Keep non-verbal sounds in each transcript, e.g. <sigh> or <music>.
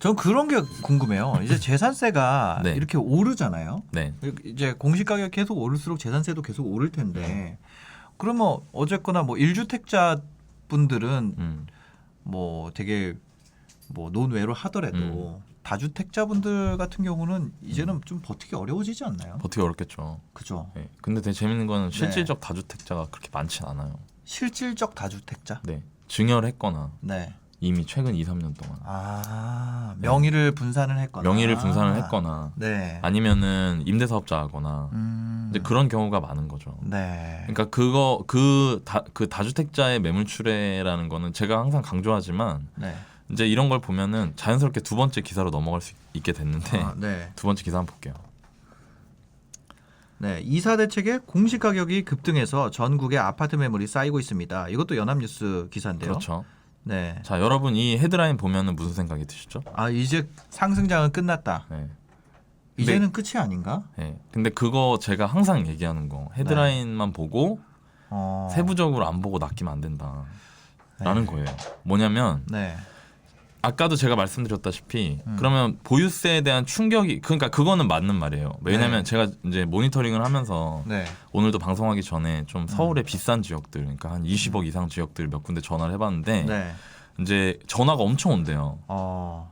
전 그런 게 궁금해요. 이제 <laughs> 재산세가 네. 이렇게 오르잖아요. 네. 이제 공시 가격 계속 오를수록 재산세도 계속 오를 텐데 그러면 어쨌거나 뭐 1주택자 분들은 음. 뭐 되게 뭐 논외로 하더라도 다주택자 분들 같은 경우는 이제는 좀 버티기 어려워지지 않나요? 버티기 어렵겠죠. 그죠? 네. 근데 되게 재밌는 거는 네. 실질적 다주택자가 그렇게 많진 않아요. 실질적 다주택자? 네. 증여를 했거나 네. 이미 최근 2, 3년 동안 아 명의를 분산을 했거나 명의를 분산을 했거나 네. 아니면은 임대 사업자하거나 음. 이제 그런 경우가 많은 거죠. 네. 그러니까 그거 그 다 그 다주택자의 매물 출회라는 거는 제가 항상 강조하지만 네. 이제 이런 걸 보면은 자연스럽게 두 번째 기사로 넘어갈 수 있게 됐는데 아, 네. <laughs> 두 번째 기사 한번 볼게요. 네, 이사 대책에 공시 가격이 급등해서 전국에 아파트 매물이 쌓이고 있습니다. 이것도 연합뉴스 기사인데요. 그렇죠. 네. 자 여러분 이 헤드라인 보면은 무슨 생각이 드시죠? 아 이제 상승장은 끝났다. 네. 이제는 끝이 아닌가? 네. 근데 그거 제가 항상 얘기하는 거 헤드라인만 보고 어. 세부적으로 안 보고 낚이면 안 된다. 네. 라는 거예요. 뭐냐면 네. 아까도 제가 말씀드렸다시피 음. 그러면 보유세에 대한 충격이 그러니까 그거는 맞는 말이에요. 왜냐면 네. 제가 이제 모니터링을 하면서 네. 오늘도 방송하기 전에 좀 서울의 비싼 지역들 그러니까 한 20억 이상 지역들 몇 군데 전화를 해봤는데 네. 이제 전화가 엄청 온대요. 어.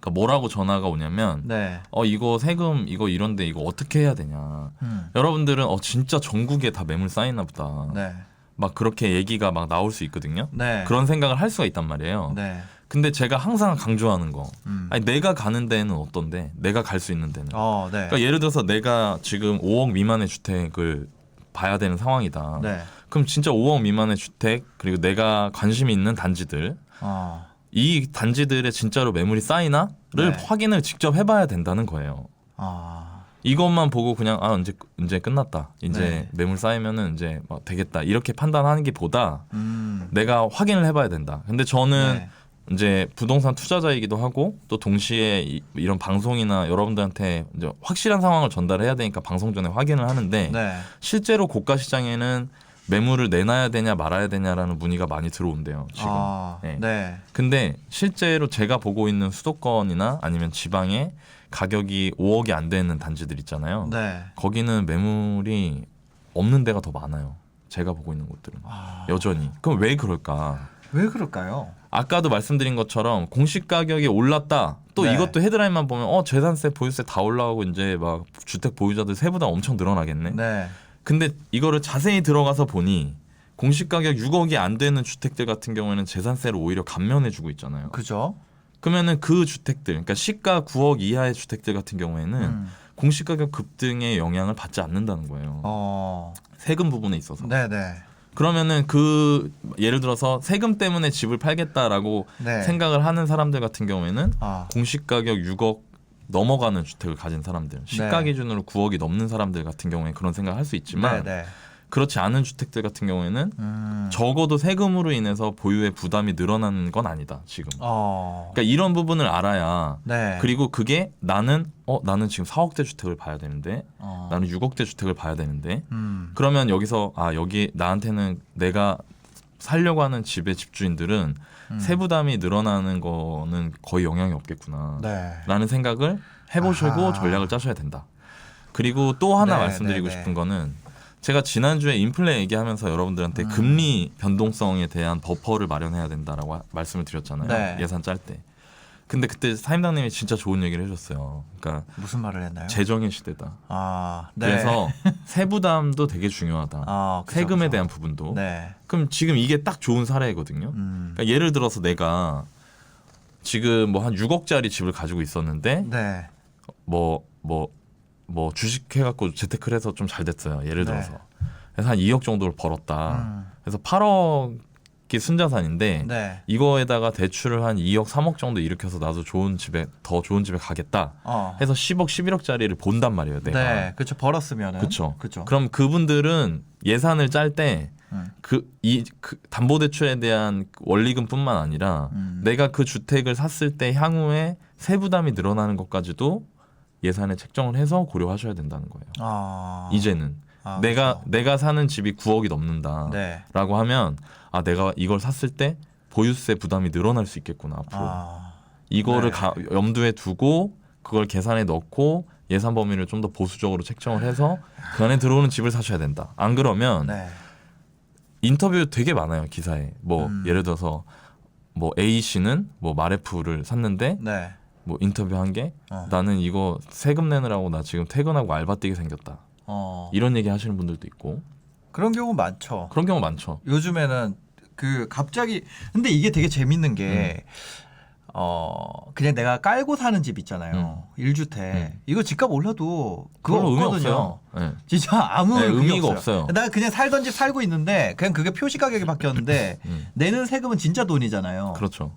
그러니까 뭐라고 전화가 오냐면 네. 어 이거 세금 이거 이런데 이거 어떻게 해야 되냐. 음. 여러분들은 어 진짜 전국에 다 매물 쌓이나 보다. 네. 막 그렇게 얘기가 막 나올 수 있거든요. 네. 그런 생각을 할 수가 있단 말이에요. 네. 근데 제가 항상 강조하는 거, 음. 아니 내가 가는 데는 어떤데, 내가 갈 수 있는 데는. 어, 네. 그러니까 예를 들어서 내가 지금 5억 미만의 주택을 봐야 되는 상황이다. 네. 그럼 진짜 5억 미만의 주택 그리고 내가 관심이 있는 단지들, 어. 이 단지들에 진짜로 매물이 쌓이나를 네. 확인을 직접 해봐야 된다는 거예요. 아. 이것만 보고 그냥 아 이제 이제 끝났다. 이제 네. 매물 쌓이면은 이제 뭐 되겠다 이렇게 판단하는 게 보다 음. 내가 확인을 해봐야 된다. 근데 저는 네. 이제 부동산 투자자이기도 하고 또 동시에 이, 이런 방송이나 여러분들한테 이제 확실한 상황을 전달해야 되니까 방송 전에 확인을 하는데 네. 실제로 고가 시장에는 매물을 내놔야 되냐 말아야 되냐라는 문의가 많이 들어온대요 지금. 아. 네. 네. 근데 실제로 제가 보고 있는 수도권이나 아니면 지방에 가격이 5억이 안 되는 단지들 있잖아요. 네. 거기는 매물이 없는 데가 더 많아요. 제가 보고 있는 곳들은 아. 여전히. 그럼 왜 그럴까? 왜 그럴까요? 아까도 말씀드린 것처럼 공시 가격이 올랐다. 또 네. 이것도 헤드라인만 보면 어 재산세, 보유세 다 올라가고 이제 막 주택 보유자들 세부담 엄청 늘어나겠네. 네. 근데 이거를 자세히 들어가서 보니 공시 가격 6억이 안 되는 주택들 같은 경우에는 재산세를 오히려 감면해주고 있잖아요. 그죠? 그러면은 그 주택들, 그러니까 시가 9억 이하의 주택들 같은 경우에는 음. 공시 가격 급등의 영향을 받지 않는다는 거예요. 어. 세금 부분에 있어서. 네, 네. 그러면은 그 예를 들어서 세금 때문에 집을 팔겠다라고 네. 생각을 하는 사람들 같은 경우에는 아. 공시 가격 6억 넘어가는 주택을 가진 사람들, 시가 네. 기준으로 9억이 넘는 사람들 같은 경우에 그런 생각을 할 수 있지만 네, 네. 그렇지 않은 주택들 같은 경우에는 음. 적어도 세금으로 인해서 보유의 부담이 늘어나는 건 아니다 지금. 어. 그러니까 이런 부분을 알아야 네. 그리고 그게 나는 어 나는 지금 4억대 주택을 봐야 되는데 어. 나는 6억대 주택을 봐야 되는데 음. 그러면 여기서 아 여기 나한테는 내가 살려고 하는 집의 집주인들은 음. 세부담이 늘어나는 거는 거의 영향이 없겠구나 네. 라는 생각을 해보시고 아하. 전략을 짜셔야 된다. 그리고 또 하나 네, 말씀드리고 네, 네. 싶은 거는 제가 지난주에 인플레 얘기하면서 여러분들한테 음. 금리 변동성에 대한 버퍼를 마련해야 된다라고 하- 말씀을 드렸잖아요. 네. 예산 짤 때. 근데 그때 사임당님이 진짜 좋은 얘기를 해주셨어요. 그러니까 무슨 말을 했나요? 재정의 시대다. 아, 네. 그래서 <laughs> 세부담도 되게 중요하다. 아, 그죠, 세금에 그죠. 대한 부분도. 네. 그럼 지금 이게 딱 좋은 사례거든요. 음. 그러니까 예를 들어서 내가 지금 뭐 한 6억짜리 집을 가지고 있었는데 네. 뭐 뭐 뭐 주식 해갖고 재테크를 해서 좀 잘 됐어요. 예를 네. 들어서 그래서 한 2억 정도를 벌었다. 음. 그래서 8억이 순자산인데 네. 이거에다가 대출을 한 2억 3억 정도 일으켜서 나도 좋은 집에 더 좋은 집에 가겠다. 어. 해서 10억 11억짜리를 본단 말이에요. 내가. 네. 그렇죠. 벌었으면은. 그쵸. 그렇죠. 그럼 그분들은 예산을 짤때 음. 그이 그 담보대출에 대한 원리금뿐만 아니라 음. 내가 그 주택을 샀을 때 향후에 세부담이 늘어나는 것까지도 예산에 책정을 해서 고려하셔야 된다는 거예요. 아. 이제는 아, 내가 그렇죠. 내가 사는 집이 9억이 넘는다라고 네. 하면 아 내가 이걸 샀을 때 보유세 부담이 늘어날 수 있겠구나 앞으로. 아. 이거를 네. 가- 염두에 두고 그걸 계산에 넣고 예산 범위를 좀 더 보수적으로 책정을 해서 그 안에 들어오는 집을 사셔야 된다. 안 그러면 네. 인터뷰 되게 많아요 기사에. 뭐 음. 예를 들어서 뭐 A 씨는 뭐 마레프를 샀는데 네. 뭐 인터뷰한 게 어. 나는 이거 세금 내느라고 나 지금 퇴근하고 알바 뛰게 생겼다. 어. 이런 얘기 하시는 분들도 있고 그런 경우 많죠. 그런 경우 많죠. 요즘에는 그 갑자기 근데 이게 되게 재밌는 게 어, 그냥 내가 깔고 사는 집 있잖아요. 일 1주택. 음. 이거 집값 올라도 그거 없거든요. 없어요. 네. 진짜 아무 네, 의미가 없어요. 나 그냥 살던 집 살고 있는데 그냥 그게 표시 가격이 <laughs> 바뀌었는데 음. 내는 세금은 진짜 돈이잖아요. 그렇죠.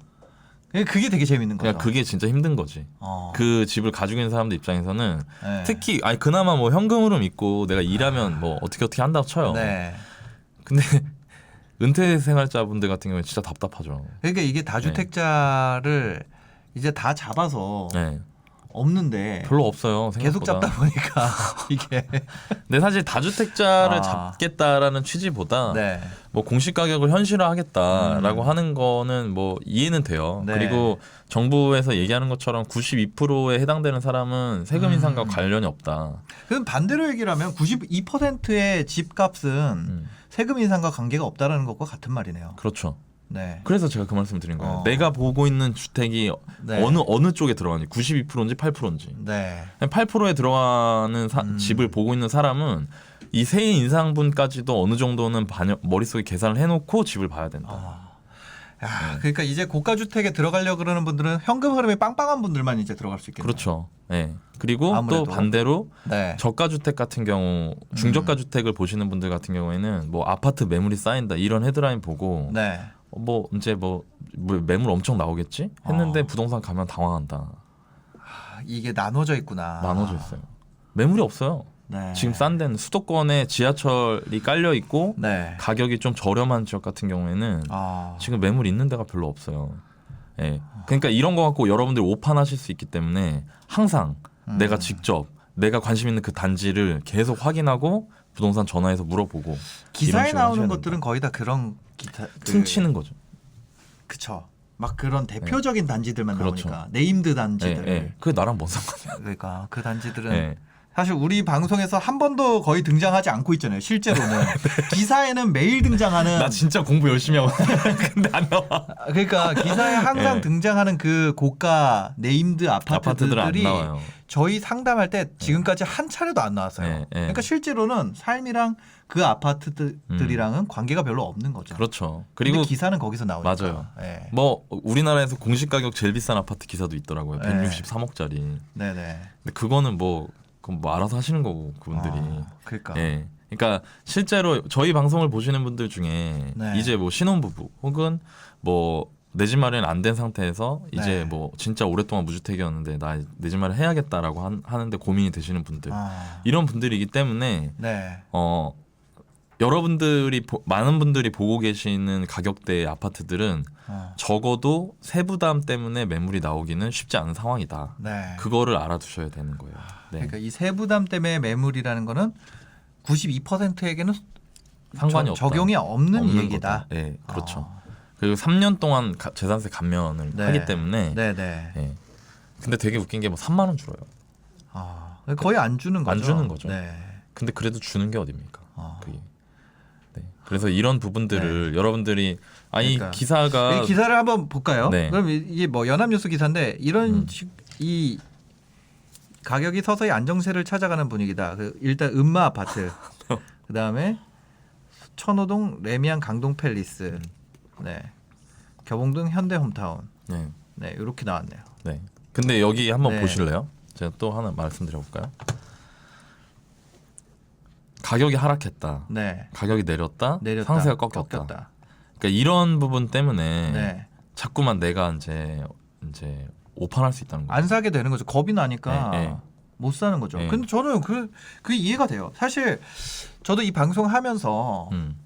그게 되게 재밌는 거죠. 그냥 그게 진짜 힘든 거지. 어. 그 집을 가지고 있는 사람들 입장에서는 네. 특히 아니 그나마 뭐 현금 흐름 있고 내가 일하면 뭐 어떻게 어떻게 한다고 쳐요. 네. 근데 <laughs> 은퇴 생활자분들 같은 경우에 진짜 답답하죠. 그러니까 이게 다주택자를 이제 다 잡아서 네. 없는데 별로 없어요. 계속 생각보다. 잡다 보니까 <laughs> 이게 근데 사실 다주택자를 아. 잡겠다라는 취지보다 네. 뭐 공시 가격을 현실화하겠다라고 하는 거는 뭐 이해는 돼요. 네. 그리고 정부에서 얘기하는 것처럼 92%에 해당되는 사람은 세금 음. 인상과 관련이 없다. 그럼 반대로 얘기를 하면 92%의 집값은 음. 세금 인상과 관계가 없다라는 것과 같은 말이네요. 그렇죠. 네. 그래서 제가 그 말씀 드린 거예요. 어. 내가 보고 있는 주택이 네. 어느 어느 쪽에 들어가는지 92%인지 8%인지. 네. 8%에 들어가는 사- 음. 집을 보고 있는 사람은 이 세액 인상분까지도 어느 정도는 반영, 머릿속에 계산을 해놓고 집을 봐야 된다. 아. 네. 야, 그러니까 이제 고가 주택에 들어가려 그러는 분들은 현금 흐름이 빵빵한 분들만 이제 들어갈 수 있겠네요. 그렇죠. 예. 그리고 아무래도. 또 반대로 네. 저가 주택 같은 경우 음. 중저가 주택을 보시는 분들 같은 경우에는 뭐 아파트 매물이 쌓인다 이런 헤드라인 보고 네. 어, 뭐 이제 뭐, 뭐 매물 엄청 나오겠지 했는데 어. 부동산 가면 당황한다. 아, 이게 나눠져 있구나. 나눠져 있어요. 매물이 없어요. 네. 지금 싼 데는 수도권에 지하철이 깔려 있고 네. 가격이 좀 저렴한 지역 같은 경우에는 아. 지금 매물 있는 데가 별로 없어요. 예. 그러니까 이런 거 갖고 여러분들 오판하실 수 있기 때문에 항상 음. 내가 직접 내가 관심 있는 그 단지를 계속 확인하고 부동산 전화해서 물어보고 기사에 나오는 것들은 거의 다 그런 기타 그, 퉁치는 거죠. 그쵸. 막 그런 대표적인 단지들만 그렇죠. 나오니까 네임드 예, 단지들. 예. 그게 나랑 뭔 상관이야. 그러니까 그 단지들은 예. 사실 우리 방송에서 한 번도 거의 등장하지 않고 있잖아요. 실제로는 <laughs> 기사에는 매일 등장하는 나 진짜 공부 열심히 하고 <laughs> 근데 안 나와. 그러니까 기사에 항상 예. 등장하는 그 고가 네임드 아파트들은 안 아파트들이 나와요. 저희 상담할 때 지금까지 한 차례도 안 나왔어요. 예, 예. 그러니까 실제로는 삶이랑 그 아파트들이랑은 관계가 별로 없는 거죠. 그렇죠. 그리고 기사는 거기서 나오니까. 맞아요. 예. 뭐 우리나라에서 공시 가격 제일 비싼 아파트 기사도 있더라고요. 네. 163억짜리. 네네. 근데 그거는 뭐 그건 뭐 알아서 하시는 거고 그분들이. 아, 그러니까. 예. 그러니까 실제로 저희 방송을 보시는 분들 중에 네. 이제 뭐 신혼부부 혹은 뭐 내 집 마련 안 된 상태에서 이제 네. 뭐 진짜 오랫동안 무주택이었는데 나 내 집 마련 해야겠다라고 한, 하는데 고민이 되시는 분들 아, 이런 분들이기 때문에 네. 어 여러분들이 보- 많은 분들이 보고 계시는 가격대의 아파트들은 어, 적어도 세부담 때문에 매물이 나오기는 쉽지 않은 상황이다. 네. 그거를 알아두셔야 되는 거예요. 네. 그러니까 이 세부담 때문에 매물이라는 거는 92%에게는 상관이 저-. 적용이 없는, 없는 얘기다. 거다. 네, 그렇죠. 어. 그리고 3년 동안 가- 재산세 감면을 네. 하기 때문에. 네, 네. 예. 근데 되게 웃긴 게 뭐 3만 원 줄어요. 아, 거의 안 주는 거죠. 안 주는 거죠. 네. 근데 그래도 주는 게 어딥니까? 어. 그게. 네. 그래서 이런 부분들을 여러분들이 아니 네. 그러니까. 기사가 이 기사를 한번 볼까요? 네. 그럼 이- 이게 뭐 연합뉴스 기사인데 이런 음. 식- 이 가격이 서서히 안정세를 찾아가는 분위기다. 그 일단 음마 아파트, <laughs> 그 다음에 천호동 레미안 강동 팰리스, 네, 교봉동 현대 홈타운, 네. 네 이렇게 나왔네요. 네. 근데 여기 한번 네. 보실래요? 제가 또 하나 말씀드려 볼까요? 가격이 하락했다. 네, 가격이 내렸다. 내렸다, 상세가 꺾였다. 꺾였다. 그러니까 이런 부분 때문에 네, 자꾸만 내가 이제 이제 오판할 수 있다는 거예요. 안 사게 되는 거죠. 겁이 나니까 네, 네. 못 사는 거죠. 네. 근데 저는 그, 그 이해가 돼요. 사실 저도 이 방송 하면서 음,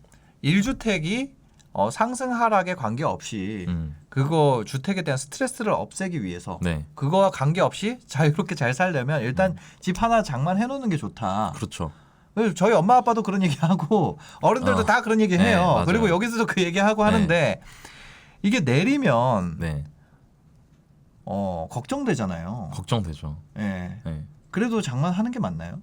1주택이 어, 상승 하락에 관계없이 음, 그거 주택에 대한 스트레스를 없애기 위해서 네, 그거와 관계없이 자유롭게 잘 살려면 일단 집 하나 장만해 놓는 게 좋다. 그렇죠. 저희 엄마 아빠도 그런 얘기하고 어른들도 어. 다 그런 얘기 네, 해요. 그리고 여기서도 그 얘기하고 하는데 이게 내리면 네, 어, 걱정되잖아요. 걱정되죠. 예. 네. 그래도 장만하는 게 맞나요?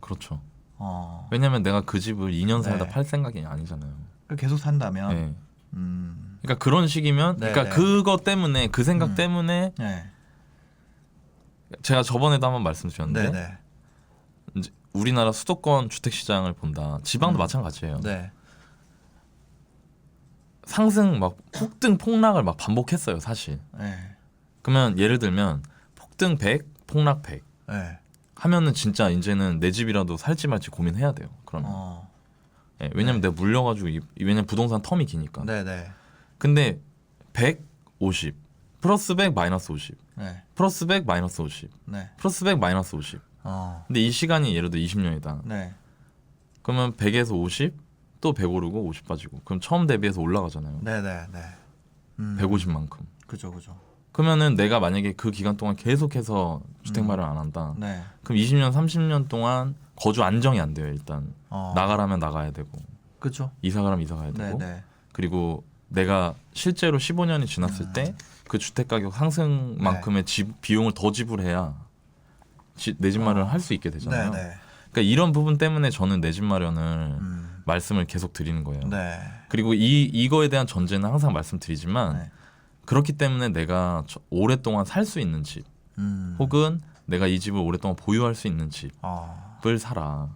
그렇죠. 어. 왜냐면 내가 그 집을 2년 살다 네. 팔 생각이 아니잖아요. 계속 산다면 네. 음. 그러니까 그런 식이면 네, 그러니까 네. 그거 때문에 그 생각 음. 때문에 네. 제가 저번에도 한번 말씀드렸는데 네, 네. 우리나라 수도권 주택 시장을 본다. 지방도 음. 마찬가지예요. 네. 상승 막 폭등 폭락을 막 반복했어요, 사실. 네. 그러면 예를 들면 폭등 100, 폭락 100 네. 하면은 진짜 이제는 내 집이라도 살지 말지 고민해야 돼요. 그러면. 어. 예, 왜냐면 내가 물려가지고 이- 왜냐면 부동산 텀이 기니까. 네, 네. 근데 100, 50 플러스 100 마이너스 50 네. 플러스 100 마이너스 50 네. 플러스 100 마이너스 50 어. 근데 이 시간이 예를 들어 20년이다. 네. 그러면 100에서 50 또 100 오르고 50 빠지고 그럼 처음 대비해서 올라가잖아요. 네, 네, 네. 음. 150만큼. 그죠, 그죠. 그러면은 내가 만약에 그 기간 동안 계속해서 주택 음. 마련 안 한다. 네. 그럼 20년, 30년 동안 거주 안정이 안 돼요. 일단 어. 나가라면 나가야 되고 그죠. 이사 가라면 이사 가야 네, 되고 네. 그리고 내가 실제로 15년이 지났을 음. 때그 주택 가격 상승만큼의 집 비용을 더 지불해야 내 집 마련을 어. 할수 있게 네, 되잖아요. 네. 그러니까 이런 부분 때문에 저는 내 집 마련을 음. 말씀을 계속 드리는 거예요. 네. 그리고 이 이거에 대한 전제는 항상 말씀드리지만 네. 그렇기 때문에 내가 저- 오랫동안 살 수 있는 집 음. 혹은 내가 이 집을 오랫동안 보유할 수 있는 집을 어. 사라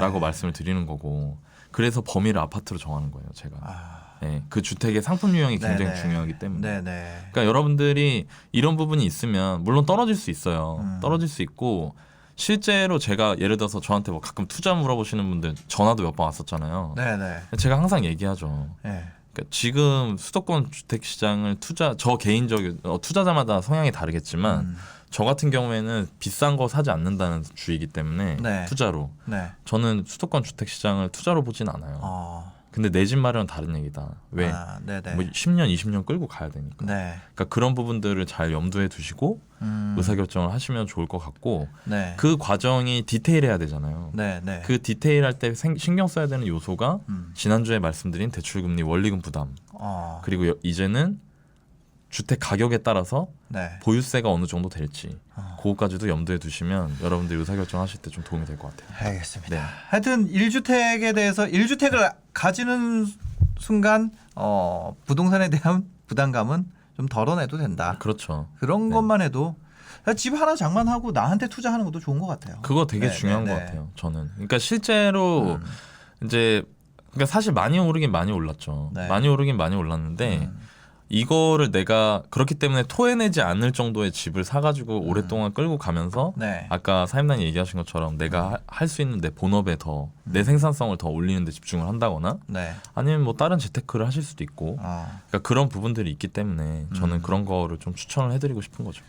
라고 네. 말씀을 드리는 거고 그래서 범위를 아파트로 정하는 거예요. 제가 아. 네, 그 주택의 상품 유형이 굉장히 네, 네. 중요하기 때문에 네, 네. 그러니까 여러분들이 이런 부분이 있으면 물론 떨어질 수 있어요. 음. 떨어질 수 있고 실제로 제가 예를 들어서 저한테 뭐 가끔 투자 물어보시는 분들 전화도 몇 번 왔었잖아요. 네, 네. 제가 항상 얘기하죠. 네. 그러니까 지금 수도권 주택 시장을 투자 저 개인적인 어, 투자자마다 성향이 다르겠지만 음. 저 같은 경우에는 비싼 거 사지 않는다는 주의이기 때문에 네. 투자로 네. 저는 수도권 주택 시장을 투자로 보진 않아요. 어. 근데 내 집 마련은 다른 얘기다. 왜? 아, 네, 네. 뭐 10년, 20년 끌고 가야 되니까. 네. 그러니까 그런 부분들을 잘 염두에 두시고 음. 의사결정을 하시면 좋을 것 같고 네. 그 과정이 디테일해야 되잖아요. 네, 네. 그 디테일할 때 생- 신경 써야 되는 요소가 음. 지난주에 말씀드린 대출금리 원리금 부담 어. 그리고 여- 이제는 주택 가격에 따라서 네. 보유세가 어느 정도 될지 어. 그거까지도 염두에 두시면 여러분들 의사결정 하실 때 좀 도움이 될 것 같아요. 알겠습니다. 네. 하여튼 1주택에 대해서 1주택을 가지는 순간 어, 부동산에 대한 <laughs> 부담감은 좀 덜어내도 된다. 그렇죠. 그런 네. 것만 해도 집 하나 장만하고 나한테 투자하는 것도 좋은 것 같아요. 그거 되게 네, 중요한 네, 것 네. 같아요. 저는. 그러니까 실제로 음. 이제 그러니까 사실 많이 오르긴 많이 올랐죠. 네. 많이 오르긴 많이 올랐는데 음. 이거를 내가 그렇기 때문에 토해내지 않을 정도의 집을 사가지고 오랫동안 끌고 가면서 네. 아까 사임단이 얘기하신 것처럼 내가 할 수 있는 내 본업에 더 내 생산성을 더 올리는 데 집중을 한다거나 네. 아니면 뭐 다른 재테크를 하실 수도 있고 어. 그러니까 그런 부분들이 있기 때문에 저는 음. 그런 거를 좀 추천을 해드리고 싶은 거죠.